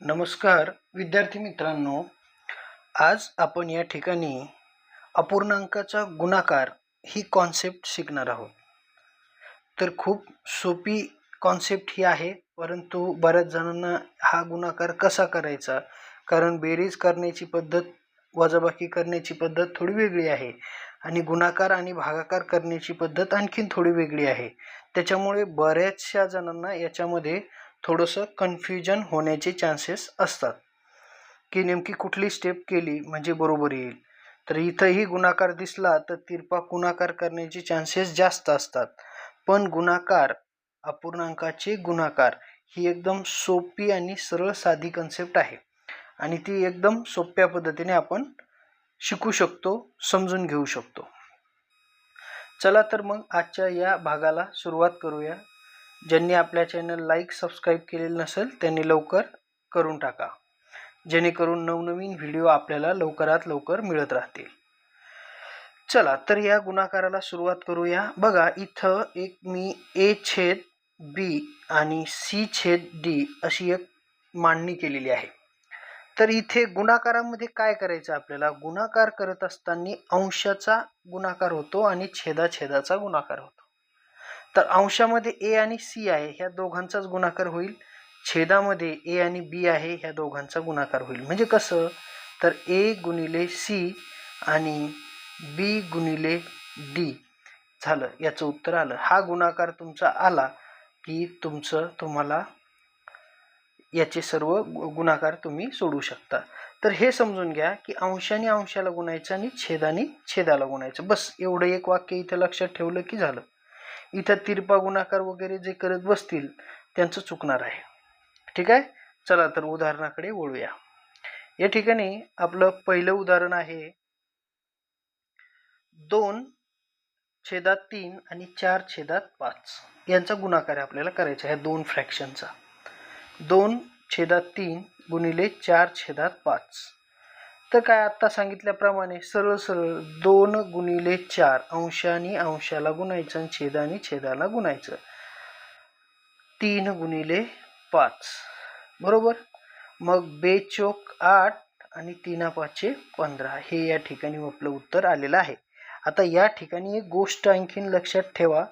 नमस्कार विद्यार्थी मित्रांनो. आज आपण या ठिकाणी अपूर्णांकाचा गुणाकार ही कॉन्सेप्ट शिकणार आहोत. तर खूप सोपी कॉन्सेप्ट ही आहे परंतु बऱ्याच जणांना हा गुणाकार कसा करायचा? कारण बेरीज करण्याची पद्धत वजाबाकी करण्याची पद्धत थोडी वेगळी आहे आणि गुणाकार आणि भागाकार करण्याची पद्धत आणखीन थोडी वेगळी आहे. त्याच्यामुळे बऱ्याचशा जणांना याच्यामध्ये थोडंसं कन्फ्युजन होण्याचे चान्सेस असतात. की नेमकी कुठली स्टेप केली म्हणजे बरोबर येईल. तर इथंही गुणाकार दिसला तर तिरपा गुणाकार करण्याचे चान्सेस जास्त असतात. पण गुणाकार अपूर्णांकाचे गुणाकार ही एकदम सोपी आणि सरळ साधी कन्सेप्ट आहे. आणि ती एकदम सोप्या पद्धतीने आपण शिकू शकतो समजून घेऊ शकतो. चला तर मग आजच्या या भागाला सुरुवात करूया. ज्यांनी आपल्या चॅनल लाईक सबस्क्राईब केलेलं नसेल त्यांनी लवकर करून टाका. जेणेकरून नवनवीन व्हिडिओ आपल्याला लवकरात लवकर मिळत राहतील. चला तर या गुणाकाराला सुरुवात करूया. बघा इथं एक मी ए छेद बी आणि सी छेद डी अशी एक मांडणी केलेली आहे. तर इथे गुणाकारामध्ये काय करायचं आपल्याला? गुणाकार करत असताना अंशाचा गुणाकार होतो आणि छेदाछेदाचा गुणाकार होतो. तर अंशामध्ये ए आणि सी आहे ह्या दोघांचाच गुणाकार होईल. छेदामध्ये ए आणि बी आहे ह्या दोघांचा गुणाकार होईल. म्हणजे कसं? तर ए गुणिले सी आणि बी गुणिले डी झालं याचं उत्तर आलं. हा गुणाकार तुमचा आला की तुमचं तुम्हाला याचे सर्व गु- गुणाकार तुम्ही सोडू शकता. तर हे समजून घ्या की अंशाने अंशाला गुणायचं आणि छेदाने छेदाला गुणायचं. बस एवढं एक वाक्य इथं लक्षात ठेवलं की झालं. इथं तिरपा गुणाकार वगैरे जे करत बसतील त्यांचं चुकणार आहे. ठीक आहे? चला तर उदाहरणाकडे वळूया. या ठिकाणी आपलं पहिलं उदाहरण आहे. दोन छेदात तीन आणि चार छेदात पाच. यांचा गुणाकार आपल्याला करायचा आहे दोन फ्रॅक्शनचा दोन छेदात तीन गुणिले चार छेदात पाच. तर काय आत्ता सांगितल्याप्रमाणे सरळ सरळ दोन गुणिले चार अंशाने अंशाला गुणायचं आणि छेदाने छेदाला गुणायचं. तीन गुणिले पाच. बरोबर? मग बेचोक आठ आणि तीना पाचशे पंधरा. हे या ठिकाणी आपलं उत्तर आलेलं आहे. आता या ठिकाणी एक गोष्ट आणखीन लक्षात ठेवा.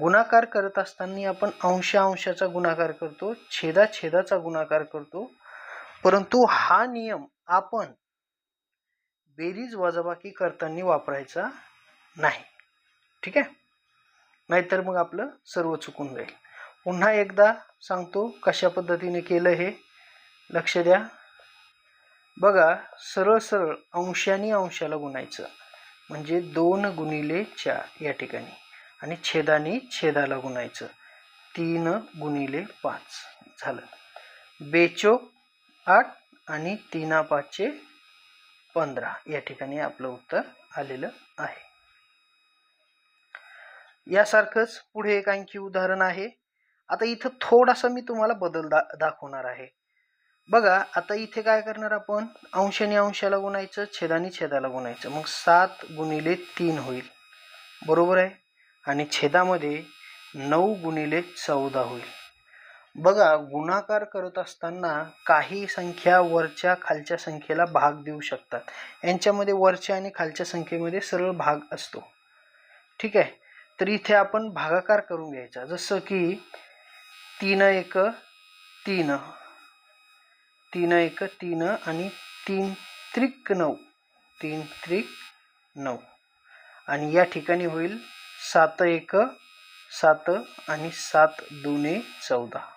गुणाकार करत असताना आपण अंशा अंशाचा गुणाकार करतो छेदा छेदाचा गुणाकार करतो. परंतु हा नियम आपण बेरीज वजाबाकी करताना वापरायचा नाही. ठीक आहे? नाहीतर मग आपलं सर्व चुकून जाईल. पुन्हा एकदा सांगतो कशा पद्धतीने केलं हे. लक्ष द्या. बघा सरळ सरळ अंशाने अंशाला गुणायचं. म्हणजे दोन गुणिले चार या ठिकाणी. आणि छेदाने छेदाला गुणायचं. तीन गुणिले पाच. झालं. बेचोक आठ आणि तीना पाचशे पंधरा या ठिकाणी आपलं उत्तर आलेलं आहे. यासारखंच पुढे एक आणखी उदाहरण आहे. आता इथं थोडासा मी तुम्हाला बदल दा दाखवणार आहे. बघा आता इथे काय करणार आपण? अंशाने अंशाला गुणायचं छेदाने छेदाला गुणायचं. मग सात गुणिले तीन होईल. बरोबर आहे? आणि छेदामध्ये नऊ गुणिले चौदा होईल. बघा गुणाकार करत असताना काही संख्या वरच्या खालच्या संख्येला भाग देऊ शकतात. यांच्यामध्ये वरच्या आणि खालच्या संख्येमध्ये सरळ भाग असतो. ठीक आहे? तर इथे आपण भागाकार करून घ्यायचा. जसं की तीन एक तीन. तीन एक तीन आणि तीन त्रिक नऊ. तीन त्रिक नऊ. आणि या ठिकाणी होईल सात एक सात आणि सात दुने चौदा.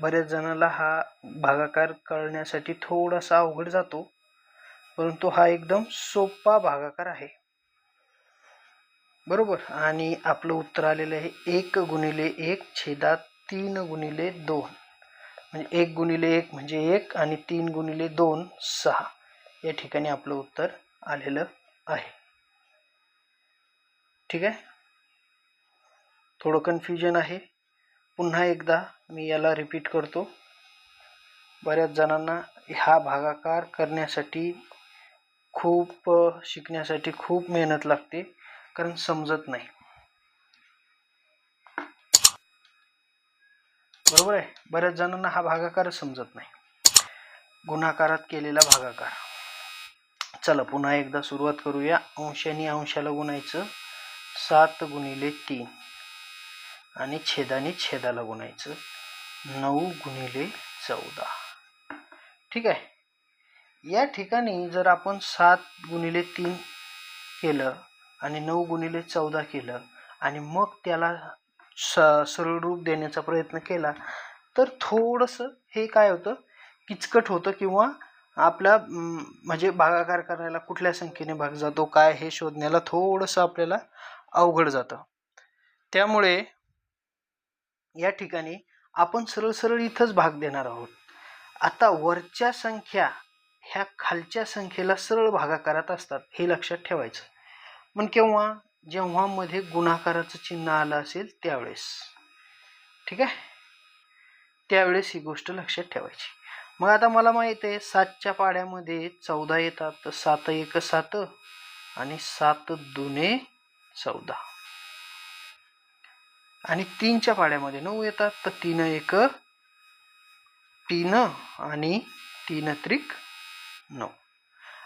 बऱ्याच जणाला हा भागाकार करण्यासाठी थोडासा अवघड जातो परंतु हा एकदम सोपा भागाकार आहे. बरोबर? आणि आपलं उत्तर आलेलं आहे एक गुणिले एक छेदात तीन गुणिले दोन. म्हणजे एक गुणिले एक म्हणजे एक आणि तीन गुणिले दोन सहा. या ठिकाणी आपलं उत्तर आलेलं आहे. ठीक आहे? थोडं कन्फ्युजन आहे. पुन्हा एकदा मी याला रिपीट करतो. बऱ्याच जणांना हा भागाकार करण्यासाठी खूप शिकण्यासाठी खूप मेहनत लागते कारण समजत नाही. बरोबर आहे? बऱ्याच जणांना हा भागाकारच समजत नाही. गुणाकारात केलेला भागाकार. चला पुन्हा एकदा सुरुवात करूया. अंशाने अंशाला गुणायचं. सात गुणिले तीन. आणि छेदाने छेदाला गुणायचं. नऊ गुणिले चौदा. ठीक आहे? या ठिकाणी जर आपण सात गुणिले तीन केलं आणि नऊ गुणिले चौदा केलं आणि मग त्याला स सरळ रूप देण्याचा प्रयत्न केला तर थोडंसं हे काय होतं? किचकट होतं किंवा आपल्या म्हणजे भागाकार करायला कुठल्या संख्येने भाग जातो काय हे शोधण्याला थोडंसं आपल्याला अवघड जातं. त्यामुळे या ठिकाणी आपण सरळ सरळ इथंच भाग देणार आहोत. आता वरच्या संख्या ह्या खालच्या संख्येला सरळ भागाकारात असतात हे लक्षात ठेवायचं. पण केव्हा? जेव्हा मध्ये गुणाकाराचं चिन्ह आलं असेल त्यावेळेस. ठीक आहे? त्यावेळेस ही गोष्ट लक्षात ठेवायची. मग आता मला माहीत आहे सातच्या पाड्यामध्ये चौदा येतात तर सात एक सात आणि सात दुने चौदा. आणि तीनच्या पाड्यामध्ये नऊ येतात. तर तीन एक तीन आणि तीन त्रिक नऊ.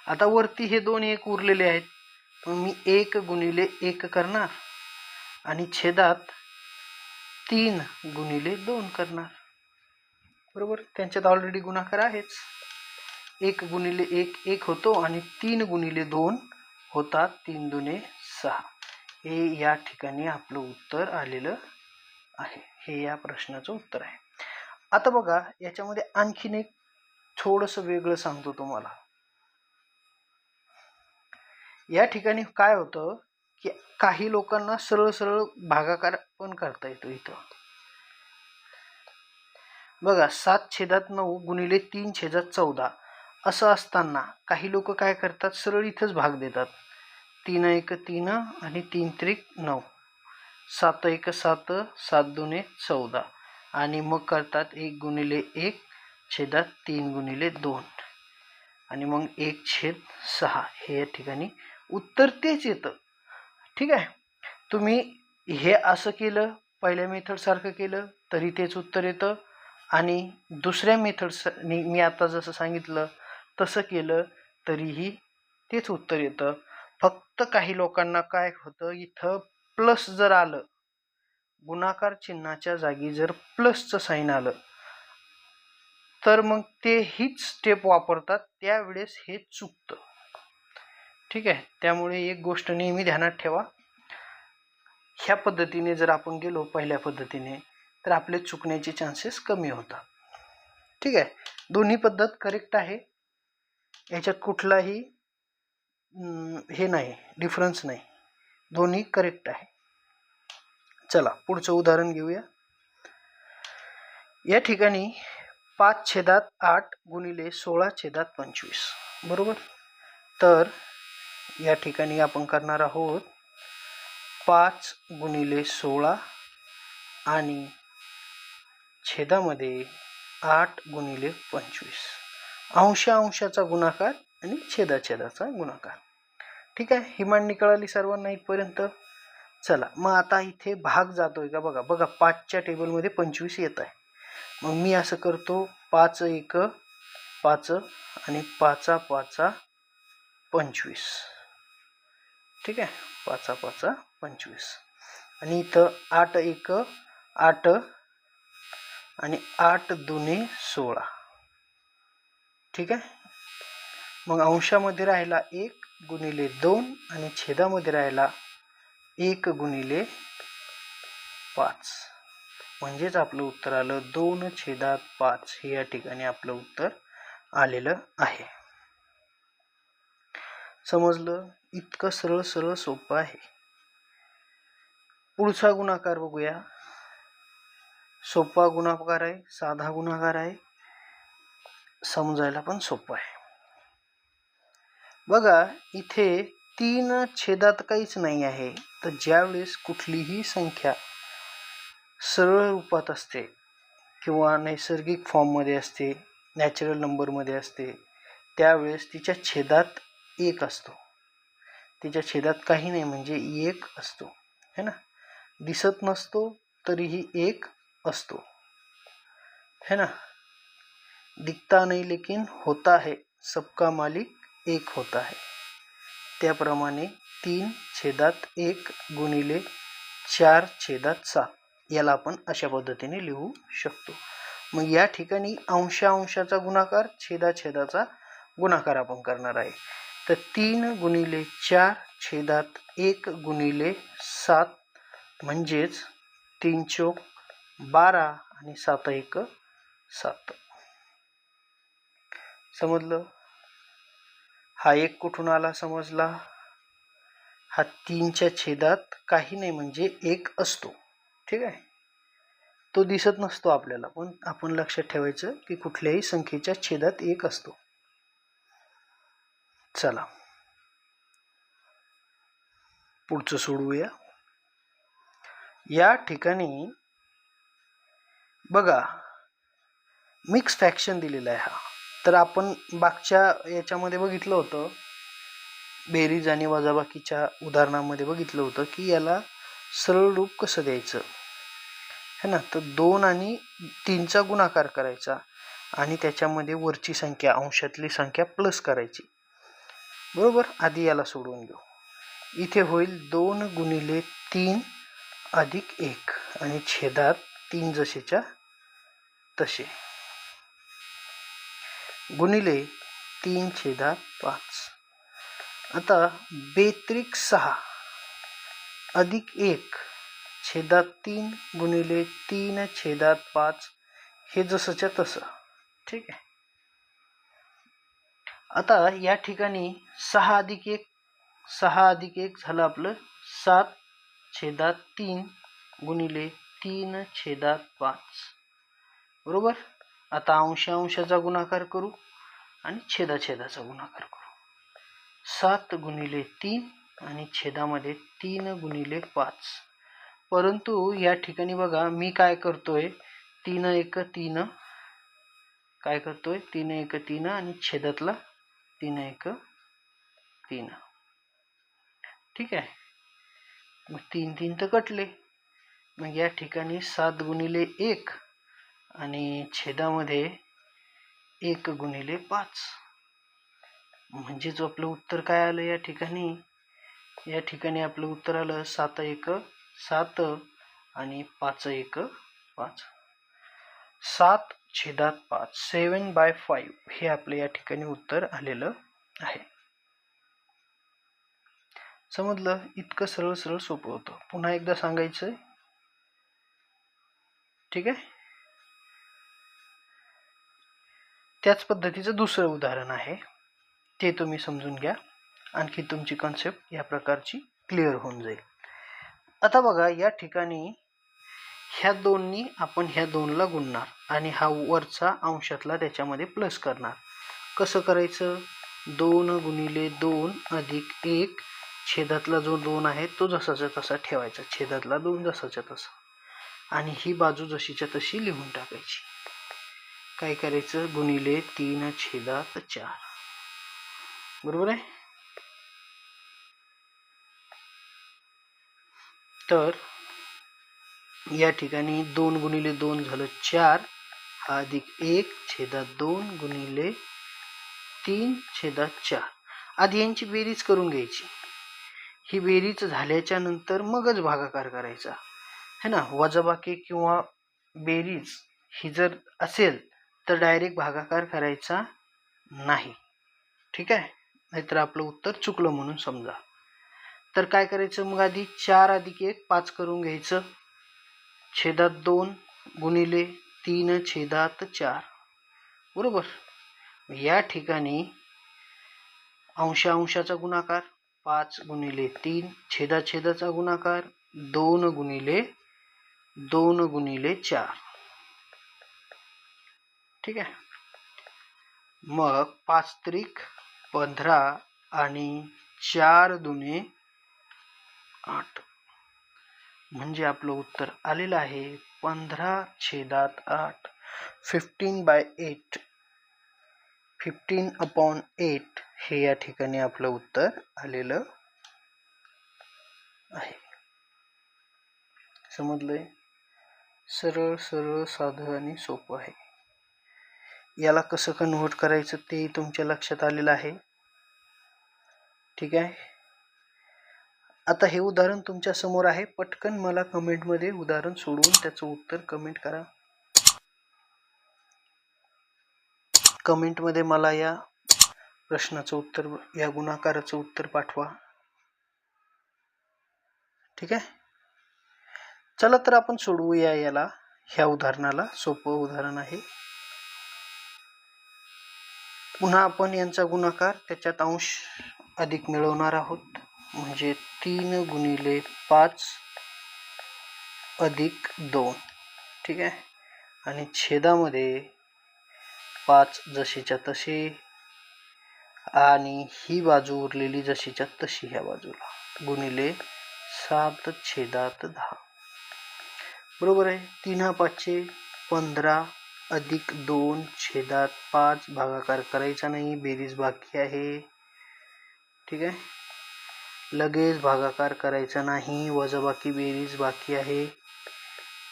आता वरती हे दोन एक उरलेले आहेत. मग मी एक गुणिले एक करणार आणि छेदात तीन गुणिले दोन करणार. बरोबर? त्यांच्यात ऑलरेडी गुणाकार आहेच. एक गुणिले एक एक होतो आणि तीन गुणिले दोन होतात तीन दुने सहा. हे या ठिकाणी आपलं उत्तर आलेलं आहे. हे या प्रश्नाचं उत्तर आहे. आता बघा याच्यामध्ये आणखीन एक थोडंसं वेगळं सांगतो तुम्हाला. या ठिकाणी काय होतं की काही लोकांना सरळ सरळ भागाकार पण करता येतो इथं. बघा सात छेदात नऊ गुणिले तीन छेदात चौदा असं असताना काही लोक काय करतात? सरळ इथंच भाग देतात. तीन एक तीन आणि तीन त्रिक नऊ. सात एक सात सात दुने चौदा. आणि मग करतात एक गुणिले एक छेदात तीन गुणिले दोन. आणि मग एक छेद सहा. हे या ठिकाणी उत्तर तेच येतं. ठीक आहे? तुम्ही हे असं केलं पहिल्या मेथडसारखं केलं तरी तेच उत्तर येतं. आणि दुसऱ्या मेथड्सनी मी आता जसं सांगितलं तसं केलं तरीही तेच उत्तर येतं. फक्त काही लोकांना काय होतं इथं प्लस जर आलं गुणाकार चिन्हाच्या जागी जर प्लसचं साईन आलं तर मग ते हीच स्टेप वापरतात त्यावेळेस हे चुकतं. ठीक आहे? त्यामुळे एक गोष्ट नेहमी ध्यानात ठेवा. ह्या पद्धतीने जर आपण गेलो पहिल्या पद्धतीने तर आपले चुकण्याचे चान्सेस कमी होतात. ठीक आहे? दोन्ही पद्धत करेक्ट आहे. याच्यात कुठलाही हे नाही डिफरन्स नाही. दोन्ही करेक्ट आहे. चला पुढचं उदाहरण घेऊया. या ठिकाणी पाच छेदात आठ गुणिले सोळा छेदात पंचवीस. बरोबर? तर या ठिकाणी आपण करणार आहोत पाच गुणिले सोळा आणि छेदामध्ये आठ गुणिले पंचवीस. अंशा अंशाचा गुणाकार आणि छेदाछेदाचा गुणाकार. ठीक आहे? ही मांडणी कळाली सर्वांना इथपर्यंत. चला मग आता इथे भाग जातोय का? बघा बघा पाचच्या टेबलमध्ये पंचवीस येत आहे. मग मी असं करतो पाच एक पाच आणि पाचा पाचा पंचवीस. ठीक आहे? पाचा पाचा पंचवीस. आणि इथं आठ एक आठ आणि आठ दुने सोळा. ठीक आहे? मग अंशामध्ये राहिला एक गुणिले दोन आणि छेदामध्ये राहिला एक गुणिले पाच. म्हणजेच आपलं उत्तर आलं दोन छेदात पाच. हे या ठिकाणी आपलं उत्तर आलेलं आहे. समजलं? इतकं सरळ सरळ सोपं आहे. पुढचा गुणाकार बघूया. सोपा गुणाकार आहे साधा गुणाकार आहे. समजायला पण सोपं आहे. बघा इथे तीन छेदात काहीच नाही आहे. तर ज्यावेळेस कुठलीही संख्या सरळ रूपात असते किंवा नैसर्गिक फॉर्ममध्ये असते नॅचरल नंबरमध्ये असते त्यावेळेस तिच्या छेदात एक असतो. तिच्या छेदात काही नाही म्हणजे एक असतो. है ना? दिसत नसतो तरीही एक असतो. है ना? दिखता नाही लेकिन होता है. सबका मालिक एक होत आहे त्याप्रमाणे तीन छेदात एक गुणिले चार छेदात सात याला आपण अशा पद्धतीने लिहू शकतो. मग या ठिकाणी अंशा अंशाचा गुणाकार छेदा छेदाचा गुणाकार आपण करणार आहे. तर तीन गुणिले चार छेदात एक गुणिले सात म्हणजेच तीन चोक बारा आणि सात एक सात. समजलं? हा एक कुठून आला समजला? हा तीनच्या छेदात काही नाही म्हणजे एक असतो. ठीक आहे? तो दिसत नसतो आपल्याला पण आपण लक्षात ठेवायचं की कुठल्याही संख्येच्या छेदात एक असतो. चला. पुढचं सोडवूया. या ठिकाणी बघा मिक्स फॅक्शन दिलेला आहे हा. तर आपण मागच्या याच्यामध्ये बघितलं होतं बेरीज आणि वजाबाकीच्या उदाहरणामध्ये बघितलं होतं की याला सरळ रूप कसं द्यायचं? है ना? तर दोन आणि तीनचा गुणाकार करायचा आणि त्याच्यामध्ये वरची संख्या अंशातली संख्या प्लस करायची. बरोबर? आधी याला सोडून घेऊ. इथे होईल दोन गुणिले तीन अधिक एक आणि छेदात तीन जसेच्या तसे. गुणिले तीन छेदात पाच. आता बेत्रिक सहा अधिक एक छेदात तीन गुणिले तीन छेदात पाच हे जसंच्या तसं. ठीक आहे? आता या ठिकाणी सहा अधिक एक सहा अधिक एक झालं आपलं सात छेदात तीन गुणिले तीन छेदात पाच. बरोबर? आता अंश अंशाचा गुणाकार करू आणि छेदाछेदाचा गुणाकार करू. सात गुणिले तीन आणि छेदामध्ये तीन गुणिले पाच. परंतु या ठिकाणी बघा मी काय करतोय? तीन एक तीन काय करतोय? तीन एक तीन आणि छेदातला तीन एक तीन. ठीक आहे? मग तीन तीन तर कटले. मग या ठिकाणी सात गुणिले एक आणि छेदामध्ये एक गुणिले पाच. म्हणजेच आपलं उत्तर काय आलं या ठिकाणी? या ठिकाणी आपलं उत्तर आलं सात एक सात आणि पाच एक पाच. सात छेदात पाच सेवन बाय फाईव्ह हे आपलं या ठिकाणी उत्तर आलेलं आहे. समजलं? इतकं सरळ सरळ सोपं होतं. पुन्हा एकदा सांगायचं ठीक आहे? त्याच पद्धतीचं दुसरं उदाहरण आहे. ते तुम्ही समजून घ्या. आणखी तुमची कॉन्सेप्ट या प्रकारची क्लिअर होऊन जाईल. आता बघा या ठिकाणी ह्या दोन्ही आपण ह्या दोनला गुणणार आणि हा वरचा अंशातला त्याच्यामध्ये प्लस करणार. कसं करायचं? दोन गुणिले दोन अधिक एक छेदातला जो दोन आहे तो जसाचा तसा ठेवायचा. छेदातला दोन जसाच्या तसा. आणि ही बाजू जशीच्या तशी लिहून टाकायची. काय करायचं? गुणिले तीन छेदात चार. बरोबर आहे? तर या ठिकाणी दोन गुणिले दोन झालं चार. हा अधिक एक छेदात दोन गुणिले तीन छेदात चार. आधी यांची बेरीज करून घ्यायची. ही बेरीज झाल्याच्यानंतर मगच भागाकार करायचा. है ना? वजाबाकी किंवा बेरीज ही जर असेल तर डायरेक्ट भागाकार करायचा नाही. ठीक आहे? नाहीतर आपलं उत्तर चुकलं म्हणून समजा. तर काय करायचं मग आधी चार अधिक एक पाच करून घ्यायचं. छेदात दोन गुणिले तीन छेदात चार. बरोबर? या ठिकाणी अंश अंशाचा गुणाकार पाच गुणिले तीन छेदाछेदाचा गुणाकार दोन गुणिले दोन गुणिले चार. ठीक आहे. मग पाच त्रिक पंधरा आणि चार दुने आठ. म्हणजे आपलं उत्तर आलेलं आहे पंधरा छेदात आठ. Fifteen by eight fifteen upon eight हे या ठिकाणी आपलं उत्तर आलेलं आहे. समजलंय? सरळ सरळ साधं आणि सोपं आहे. याला कसं कन्व्हर्ट करायचं तेही तुमच्या लक्षात आलेलं आहे. ठीक आहे? आता हे उदाहरण तुमच्यासमोर आहे. पटकन मला कमेंटमध्ये उदाहरण सोडवून त्याचं उत्तर कमेंट करा. कमेंटमध्ये मला या प्रश्नाचं उत्तर या गुणाकाराचं उत्तर पाठवा. ठीक आहे? चला तर आपण सोडवूया याला. ह्या उदाहरणाला. सोपं उदाहरण आहे. पुन्हा आपण यांचा गुणाकार त्याच्यात अंश अधिक मिळवणार आहोत. म्हणजे तीन गुणिले पाच अधिक दोन. ठीक आहे? आणि छेदामध्ये पाच जशीच्या तशी आणि ही बाजू उरलेली जशीच्या तशी ह्या बाजूला. गुणिले सात छेदात दहा. बरोबर आहे? तीन हा पाचशे पंधरा अधिक दोन छेदात पाच भागाकार करायचा नाही बेरीज बाकी आहे. ठीक आहे? लगेच भागाकार करायचा नाही वजाबाकी बेरीज बाकी आहे.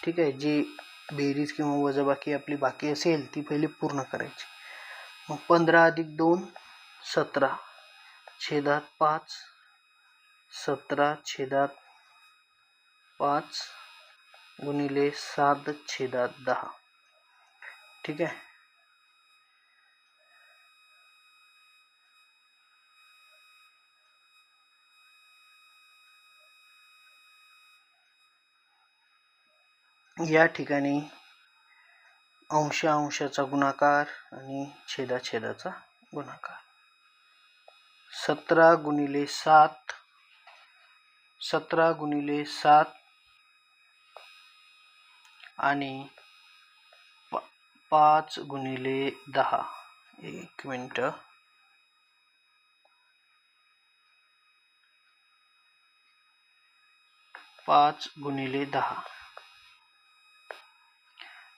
ठीक आहे? जी बेरीज किंवा वजाबाकी आपली बाकी असेल ती पहिले पूर्ण करायची. मग पंधरा अधिक दोन सतरा. छेदात पाच सतरा छेदात पाच गुणिले सात छेदात दहा. ठीक आहे. या ठिकाणी अंश अंशाचा गुणाकार आणि छेदा छेदाचा गुणाकार. सतरा गुणिले सात सतरा गुणिले सात आणि पाच गुणिले दहा. एक मिनट. पाच गुणिले दहा.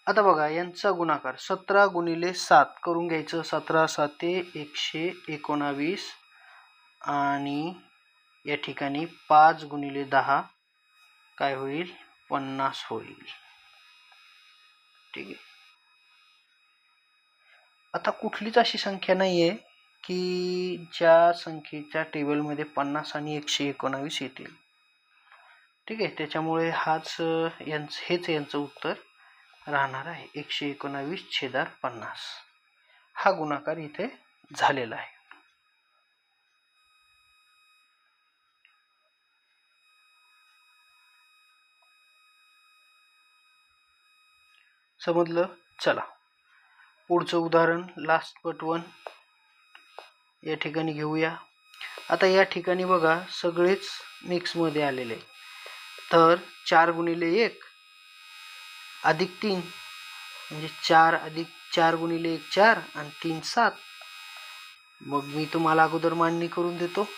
आता बघा यांचा गुणाकार सतरा गुणिले सात करून घ्यायचं. सतरा साते एकशे एकोणावीस. आणि या ठिकाणी पाच गुणिले दहा काय होईल? पन्नास होईल. ठीक आहे. आता कुठलीच अशी संख्या नाही आहे की ज्या संख्येच्या टेबलमध्ये पन्नास आणि एकशे एकोणावीस येतील. ठीक आहे त्याच्यामुळे हाच यांचं हेच यांचं उत्तर राहणार आहे. एकशे एकोणावीस छेदार पन्नास. हा गुणाकार इथे झालेला आहे. समजलं? चला. पुढचं उदाहरण लास्ट बट वन या ठिकाणी घेऊया. आता या ठिकाणी बघा सगळेच मिक्समध्ये आलेले तर चार गुणिले एक अधिक तीन म्हणजे चार अधिक चार गुणिले एक चार आणि तीन सात. मग मी तुम्हाला अगोदर मांडणी करून देतो.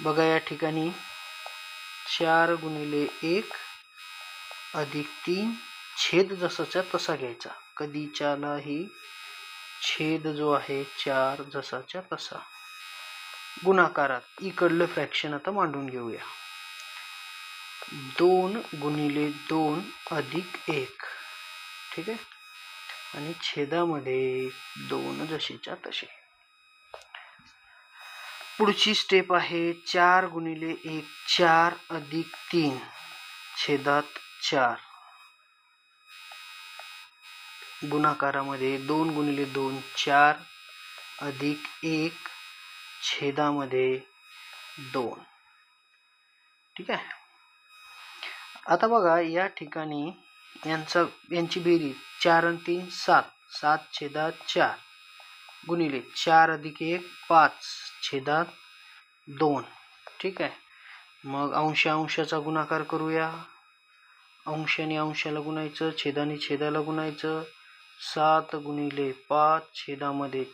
बघा या ठिकाणी चार गुणिले एक अधिक तीन छेद जसाचा तसा घ्यायचा. कधीच्यालाही छेद जो आहे चार जसाच्या तसा. गुणाकारात इकडलं फ्रॅक्शन आता मांडून घेऊया. दोन गुणिले दोन अधिक एक. ठीक आहे? आणि छेदामध्ये दोन जशीच्या तसे. पुढची स्टेप आहे चार गुणिले एक चार अधिक तीन. छेदात चार. गुणाकारामध्ये दोन गुणिले दोन चार अधिक एक छेदामध्ये दोन. ठीक आहे? आता बघा या ठिकाणी यांचा यांची बेरीज चार आणि तीन सात. सात छेदात चार गुणिले चार अधिक एक पाच छेदात दोन. ठीक आहे? मग अंश अंशाचा गुणाकार करूया. अंशाने अंशाला गुणायचं छेदाने छेदाला गुणायचं. सात गुणिले पाच छेदामध्ये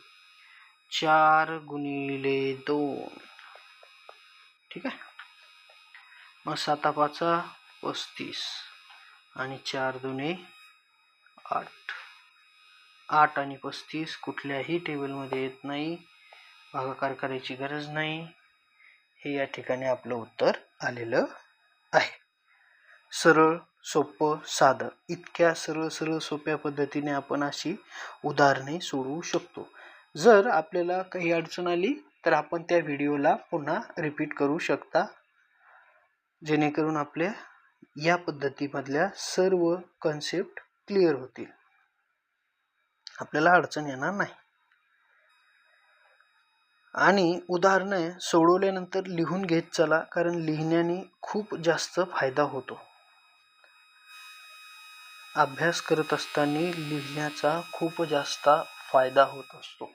चार गुणिले दोन. ठीक आहे? मग साता पाचा पस्तीस आणि चार दुने आठ. आठ आणि पस्तीस कुठल्याही टेबलमध्ये येत नाही भागाकार करायची गरज नाही. हे या ठिकाणी आपलं उत्तर आलेलं आहे. सरळ सोपं साधं. इतक्या सरळ सरळ सोप्या पद्धतीने आपण अशी उदाहरणे सोडवू शकतो. जर आपल्याला काही अडचण आली तर आपण त्या व्हिडिओला पुन्हा रिपीट करू शकता. जेणेकरून आपल्या या पद्धतीमधल्या सर्व कन्सेप्ट क्लिअर होतील. आपल्याला अडचण येणार नाही. आणि उदाहरणं सोडवल्यानंतर लिहून घेत चला कारण लिहिण्याने खूप जास्त फायदा होतो. अभ्यास करत असताना लिहिण्याचा खूप जास्त फायदा होत असतो.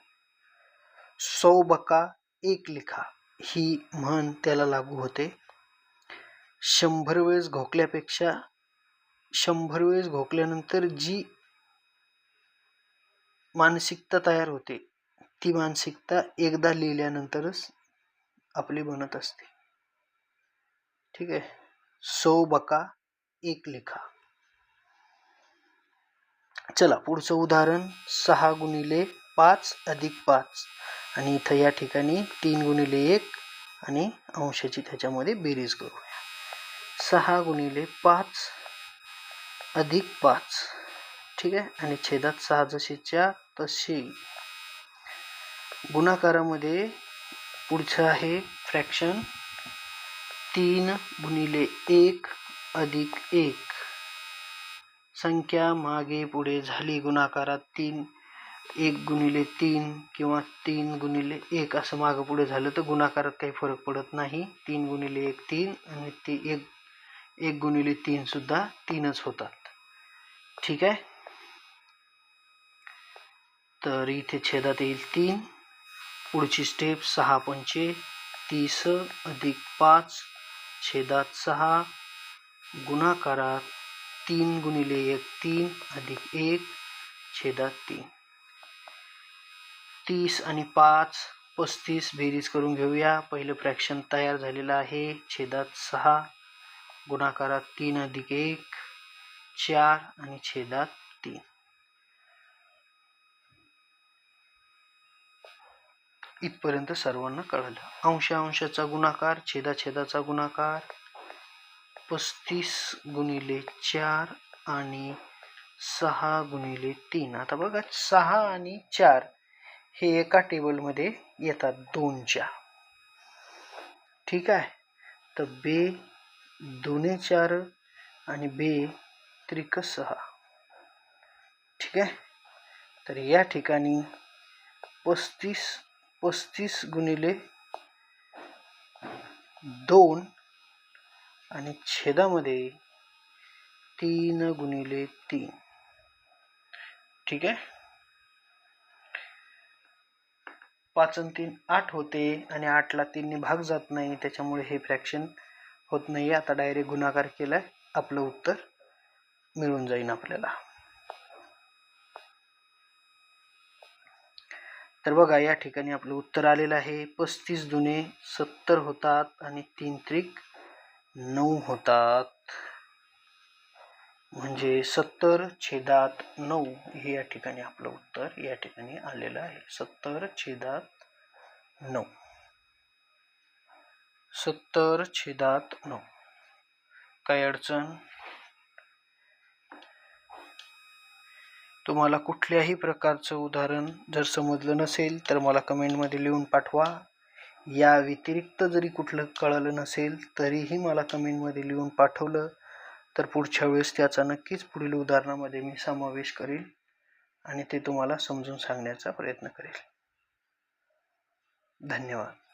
सौ बका एक लिखा ही म्हण त्याला लागू होते. शंभर वेळेस घोकल्यापेक्षा शंभर वेळेस घोकल्यानंतर जी मानसिकता तयार होते ती मानसिकता एकदा लिहिल्यानंतरच आपली बनत असते. ठीक आहे. सौ बका एक लिखा. चला पुढचं उदाहरण सहा गुणिले पाच अधिक पाच. आणि इथं या ठिकाणी तीन गुणिले एक आणि अंशाची त्याच्यामध्ये बेरीज करूया. सहा गुणिले पाच अधिक पाच. ठीक आहे? आणि छेदात सहा जशीच्या तशी गुणाकारामध्ये पुढचं आहे फ्रॅक्शन तीन गुणिले एक अधिक एक. संख्या मागे पुढे झाली. गुणाकारात तीन एक गुणिले तीन किंवा तीन गुणिले एक असं मागं पुढे झालं तर गुणाकारात काही फरक पडत नाही. तीन गुणिले एक तीन आणि ती एक एक गुणिले तीनसुद्धा तीनच होतात. ठीक आहे? तर इथे छेदात येईल तीन. पुढची स्टेप सहा पंचे तीस अधिक पाच छेदात सहा. गुणाकारात तीन गुणिले एक तीन अधिक एक छेदात तीन. तीस आणि पाच पस्तीस बेरीज करून घेऊया. पहिलं फ्रॅक्शन तयार झालेलं आहे. छेदात सहा गुणाकारात तीन अधिक एक चार आणि छेदात तीन. इथपर्यंत सर्वांना कळलं. अंश अंशाचा गुणाकार छेदा छेदाचा गुणाकार. पस्तीस गुणिले चार आणि सहा गुणिले तीन. आता बघा सहा आणि चार हे एका टेबलमध्ये येतात दोनच्या. ठीक आहे? तर बे दोन्ही चार आणि बे त्रिक सहा ठीक आहे? तर या ठिकाणी पस्तीस पस्तीस गुणिले दोन आणि छेदामध्ये तीन गुणिले तीन. ठीक आहे? पाच आणि तीन आठ होते आणि आठला तीनने भाग जात नाही त्याच्यामुळे हे फ्रॅक्शन होत नाही आता डायरेक्ट गुणाकार केलाय. आपलं उत्तर मिळून जाईल आपल्याला. तर बघा या ठिकाणी आपलं उत्तर आलेलं आहे. पस्तीस दुने सत्तर होतात आणि तीन त्रिक नऊ होतात. म्हणजे सत्तर छेदात नऊ हे या ठिकाणी आपलं उत्तर या ठिकाणी आलेलं आहे. सत्तर छेदात नऊ. सत्तर छेदात नऊ. काय अडचण? तुम्हाला कुठल्याही प्रकारचं उदाहरण जर समजलं नसेल तर मला कमेंटमध्ये लिहून पाठवा. या व्यतिरिक्त जरी कुठलं कळलं नसेल तरीही मला कमेंटमध्ये लिहून पाठवलं. तर पुढच्या वेळेस त्याचा नक्कीच पुढील उदाहरणामध्ये मी समावेश करेल आणि ते तुम्हाला समजून सांगण्याचा प्रयत्न करेल. धन्यवाद.